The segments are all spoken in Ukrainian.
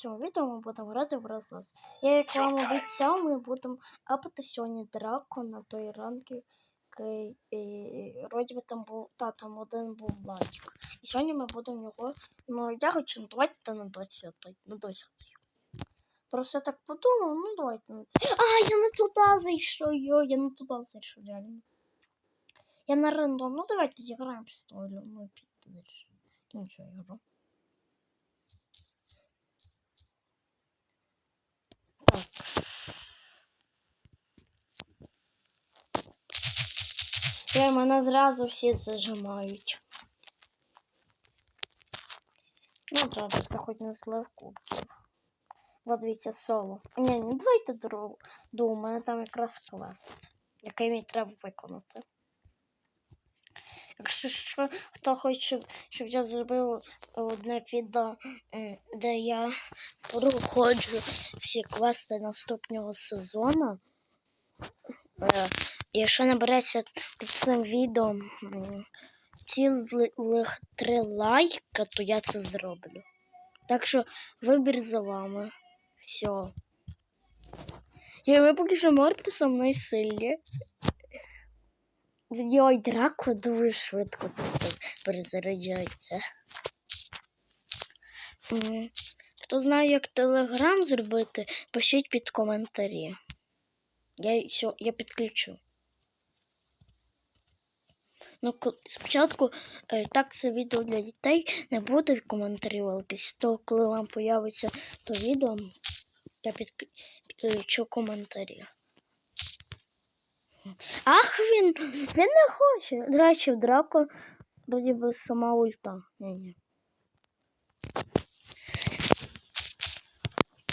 цьому відео ми будемо грати в Brawl Я як вам обіцяв, ми будемо апати сьогодні драко на той е, вроді би там був, та там один був лайк. І сьогодні ми будемо його, ну я хочу, ну давайте на 20, на 20. Просто я так подумав, ну давайте на це. А, я не туди зайшов, йо, я не туди зайшов, реально. Я на рандом, ну давайте зіграємо пістолю, ну підеш. Іншого ігру. Я мене зразу всі зажимають. Ну добре, це хоч не слив кубків. Вот дивіться, соло. Ні, не давайте другу. У мене там якраз квест, який мені треба виконати. Якщо що, хто хоче, щоб я зробив одне відео, де я проходжу всі квести наступного сезону. Якщо набереться під цим відео цілих три лайка, то я це зроблю. Так що вибір за вами. Все. І ви поки що можете со мною сильні. Йой, драко дуже швидко перезаряджається. Хто знає, як телеграм зробити, пишіть під коментарі. Я, сьо- я підключу. Ну, спочатку е, так це відео для дітей не коментарі, але після того, коли вам появиться то відео, я підк- підключу коментарі. Ах, він, він не хоче. До речі, в драко вроді би сама ульта. Ні-ні.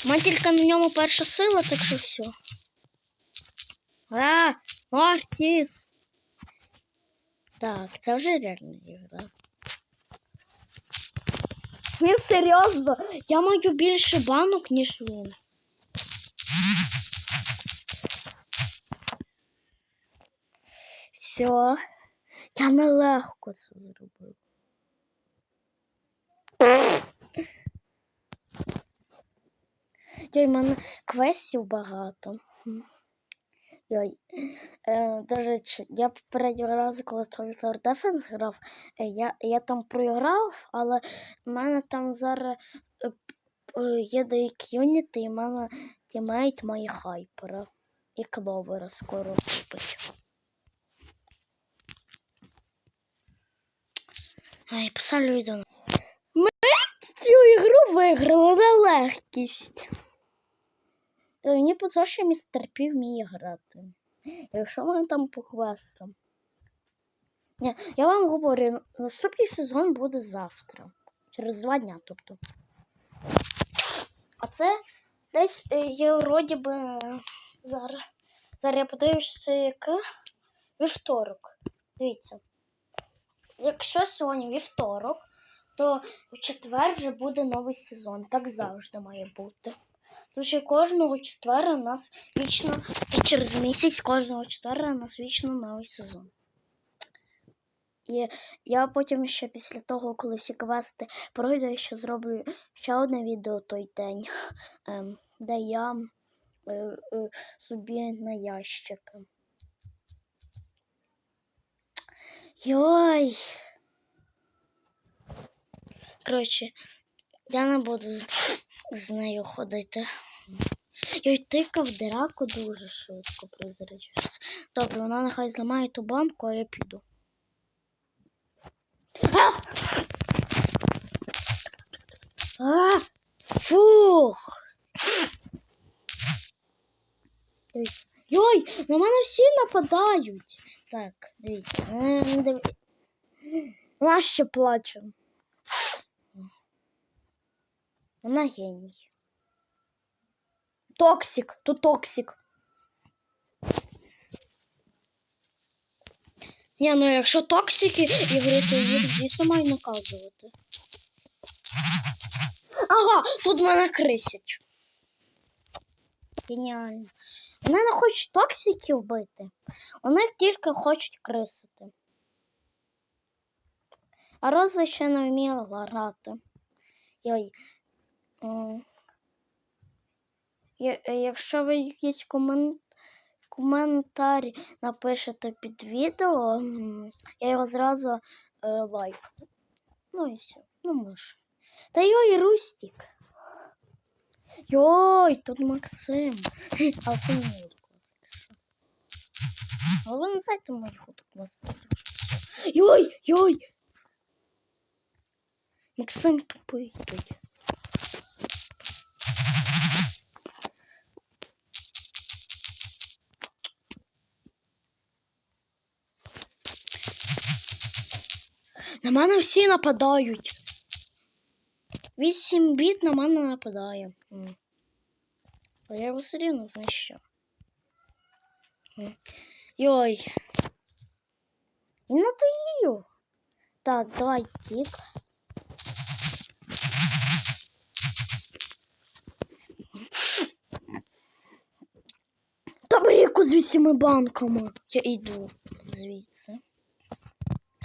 Мене тільки на ньому перша сила, так що все. А, Мортіс! Так, це вже реально ігра. Він серйозно, я маю більше банок, ніж він. Все, я нелегко це зробив. Йой, в мене квестів багато. Йой. Е, до речі, я попереднього разу, коли Tower Defense грав, е, я, я там програв, але в мене там зараз е, е, є деякі юніти, і в мене тімейт має хайпера. І кловера скоро купить. Ай, поставлю відео. Ми цю ігру виграли на легкість. Та мені по те, що містер Пі вміє грати. Якщо ми там по квестам. Ні, я вам говорю, наступний сезон буде завтра. Через два дня, тобто. А це десь е, є вроді би е, зараз. Зараз я подивлюся, яке вівторок. Дивіться. Якщо сьогодні вівторок, то у четвер вже буде новий сезон. Так завжди має бути. Тому кожного четверга у нас вічно, через місяць кожного четверга у нас вічно новий сезон. І я потім ще після того, коли всі квести пройду, я ще зроблю ще одне відео той день, ем, де я е, е, собі на ящики. Йой. Коротше, я не буду з нею ходити. Йой, тикав драку дуже швидко призаряджується. Добре, вона нехай зламає ту бомбку, а я піду. А! А! Фух! Йой, на мене всі нападають. Так, дивіться. М, диві- Вона ще плаче. Вона геній. Токсик, то токсик. Ні, ну якщо токсики ігри, то їх дійсно має наказувати. Ага, тут мене крисять. Геніально. Вони не хочуть токсиків бити. Вони тільки хочуть крисити. А Роза ще не вміє грати. Йой. Е, Якщо ви якісь комен... коментарі напишете під відео, я його зразу е, лайк. Ну і все. Ну може. Та йой, Рустік. Йой, тут Максим. А це не буде класно. Ви не знаєте моїх тут класно. Йой, йой. Максим тупий тут. На мене всі нападають. Вісім біт на мене нападає. Але я його все рівно знищу. Йой. Він надоїв. Так, давай тік. Табріку з вісіми банками. Я йду звідси.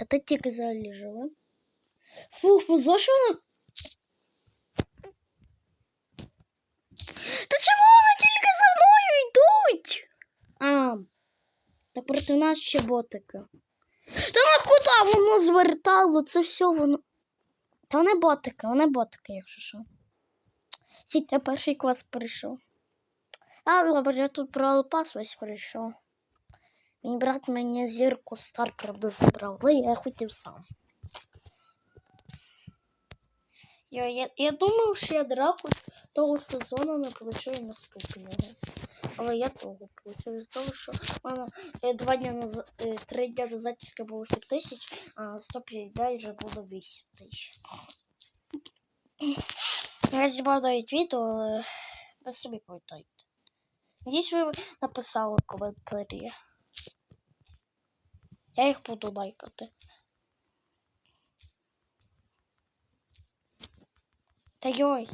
А ти тільки взагалі? Фух, вона? Та чому вони тільки за мною йдуть? А, та проти нас ще ботики. Та на куди воно звертало? Це все воно. Та вони ботики, вони ботики, якщо що. Сіть, я перший клас прийшов. А, добре, я тут про пас весь прийшов. Мій брат мені зірку стар, правда, забрав, але я хотів сам. Я, я, я думав, що я драку того сезону не получу наступного. Але я того получив з того, що в мене е, два дні назад, е, три дні назад тільки було 7 тисяч, а 105 днів вже було 8 тисяч. Я знімав навіть відео, але ви собі пам'ятаєте. Надіюсь, ви написали коментарі. Я їх буду лайкати. Та йой.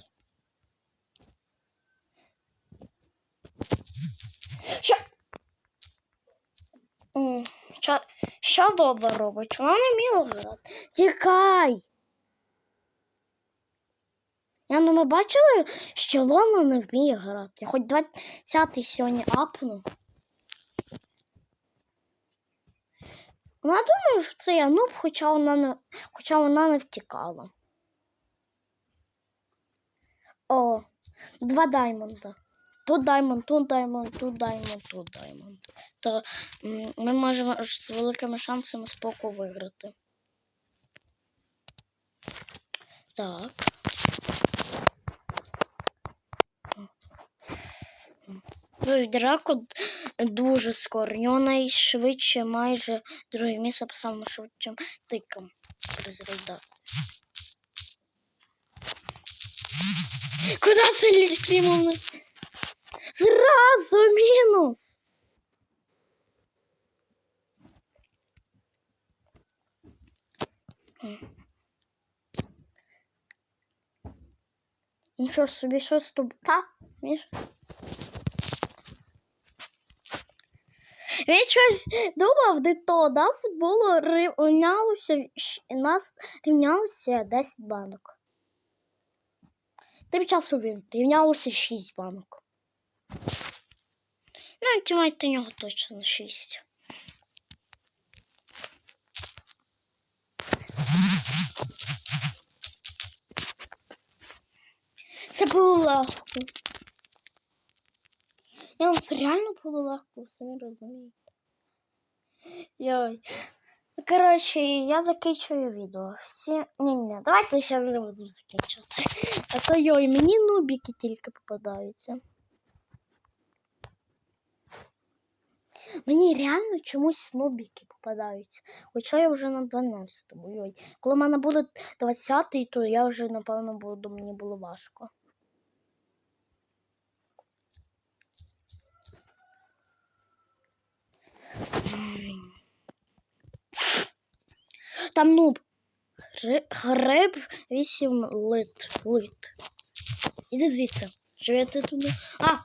Що? Що, що Дода робить? Вона не вміла грати. Тікай! Я ну ми бачили, що Лона не вміє грати. Хоч 20 сьогодні апну. Вона думає, що це я нуб, хоча вона не, хоча вона не втікала. О, два даймонда. Тут даймонд, тут даймонд, тут даймонд, тут даймонд. То ми можемо з великими шансами споку виграти. Так. І Драко дуже скоро. У нього найшвидше майже друге місце по самому швидшим тикам розрядати. Куда це лікрімовно? Зразу мінус. Нічого собі, що з тобою? Та, Міш? Він щось думав, де то нас було рівнялося, нас рівнялося 10 банок. Тим часом він рівнялося 6 банок. Ну, тімейт у нього точно 6. Це було легко. Я вам реально було легко, самі розумієте. Йой. Коротше, я закінчую відео. Всі. Ні, ні, давайте ще не буду закінчувати. А то йой, мені нубіки тільки попадаються. Мені реально чомусь нубіки попадаються. Хоча я вже на 12-му. Йой. Коли в мене буде 20-й, то я вже, напевно, буду, мені було важко. Там нуб. Гриб 8 лит. лит. Іди звідси. Живете туди. А!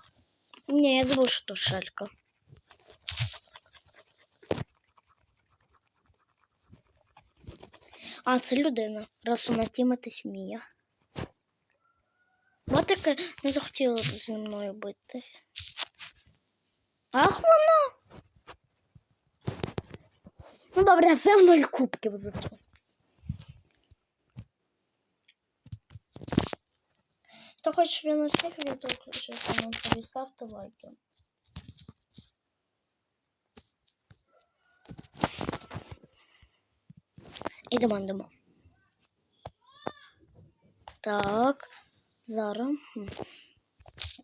Ні, я забув, що то шелька. А, це людина. Раз вона тіматись вміє. Ботики не захотіли зі мною битись. Ах вона! Ну добре, це в нуль кубків зато. Хто хоче, на всіх відео включив коментарі, ставте лайки. Ідемо, йдемо. Так, зараз.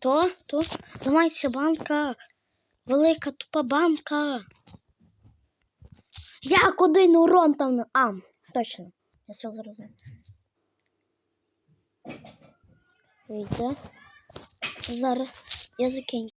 То, то, зламається банка. Велика тупа банка. Як один урон там. А, точно. Я все зрозумів. Зараз я закінчу.